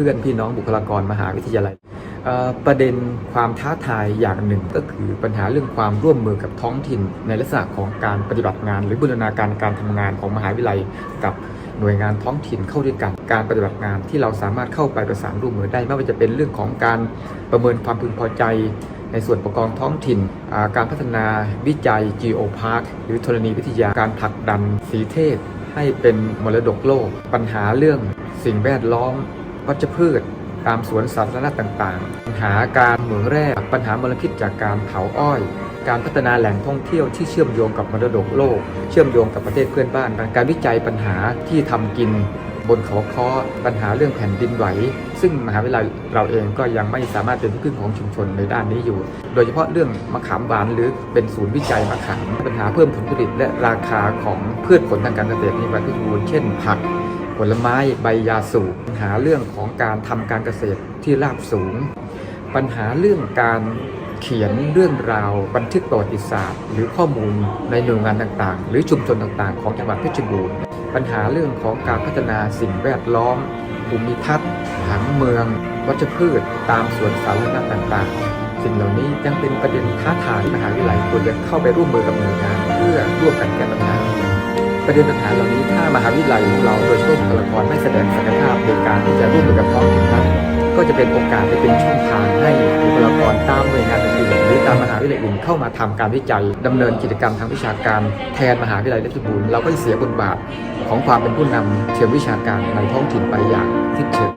พื่อนพี่น้องบุคลากรมหาวิทยาลัยเอ่อประเด็นความท้าทายอย่างหนึ่งก็คือปัญหาเรื่องความร่วมมือกับท้องถิ่น ในลักษณะของการปฏิบัติงาน หรือบูรณาการการทำงานของมหาวิทยาลัย กับหน่วยงานท้องถิ่นเข้าด้วยกันการปฏิบัติงานที่เราสามารถเข้าไปประสานร่วมมือได้ไม่ว่าจะเป็นเรื่องของการประเมินความพึงพอใจในส่วนปกครองท้องถิ่นอ่าการพัฒนาวิจัย Geo Park หรือธรณีวิทยา การผลักดันสีเทพ ให้เป็นมรดกโลก ปัญหาเรื่องสิ่งแวดล้อม วัชพืช ตามสวนสาธารณะต่างๆ ปัญหาการเหมืองแร่ปัญหามลพิษจากการเผาอ้อย การพัฒนาแหล่งท่องเที่ยวที่เชื่อมโยงกับมรดกโลก เชื่อมโยงกับประเทศเพื่อนบ้าน การวิจัยปัญหาที่ทำกินบนเขาคอปัญหาเรื่องแผ่นดินไหว ซึ่งมหาวิทยาลัยเราเองก็ยังไม่สามารถเป็นที่พึ่งของชุมชนในด้านนี้อยู่ โดยเฉพาะเรื่องมะขามหวานหรือเป็นศูนย์วิจัยมะขามปัญหาเพิ่มผลผลิตและราคาของพืชผลทางการเกษตรในประเทศบูรณ์เช่นผัก ผลไม้ใบยาสูบปัญหาเรื่องของการทำการเกษตรที่ราบสูง ปัญหาเรื่องการเขียนเรื่องราวบันทึกประวัติศาสตร์ หรือข้อมูลในหน่วยงานต่างๆ หรือชุมชนต่างๆ ของจังหวัดเพชรบูรณ์ ปัญหาเรื่องของการพัฒนาสิ่งแวดล้อมภูมิทัศน์ผังเมือง วัชพืช ตามสวนสาธารณะต่างๆ สิ่งเหล่านี้ยังเป็นประเด็นท้าทายมหาวิทยาลัยควรจะเข้าไปร่วมมือกับหน่วยงาน เพื่อร่วมกันแก้ปัญหา ประเด็นปัญหาเหล่านี้ถ้ามหาวิทยาลัยของเราโดยเฉพาะบุคลากรไม่แสดงศักยภาพในการที่จะร่วมมือกับท้องถิ่นนั้นก็จะเป็นโอกาสและเป็นช่องทางให้บุคลากรตามหน่วยงานอื่นๆหรือตามมหาวิทยาลัยอื่นเข้ามาทำการวิจัยดำเนินกิจกรรมทางวิชาการแทนมหาวิทยาลัยเพชบุรีเราก็จะเสียบทบาทของความเป็นผู้นำเชิงวิชาการในท้องถิ่นไปอย่างทิศเชิง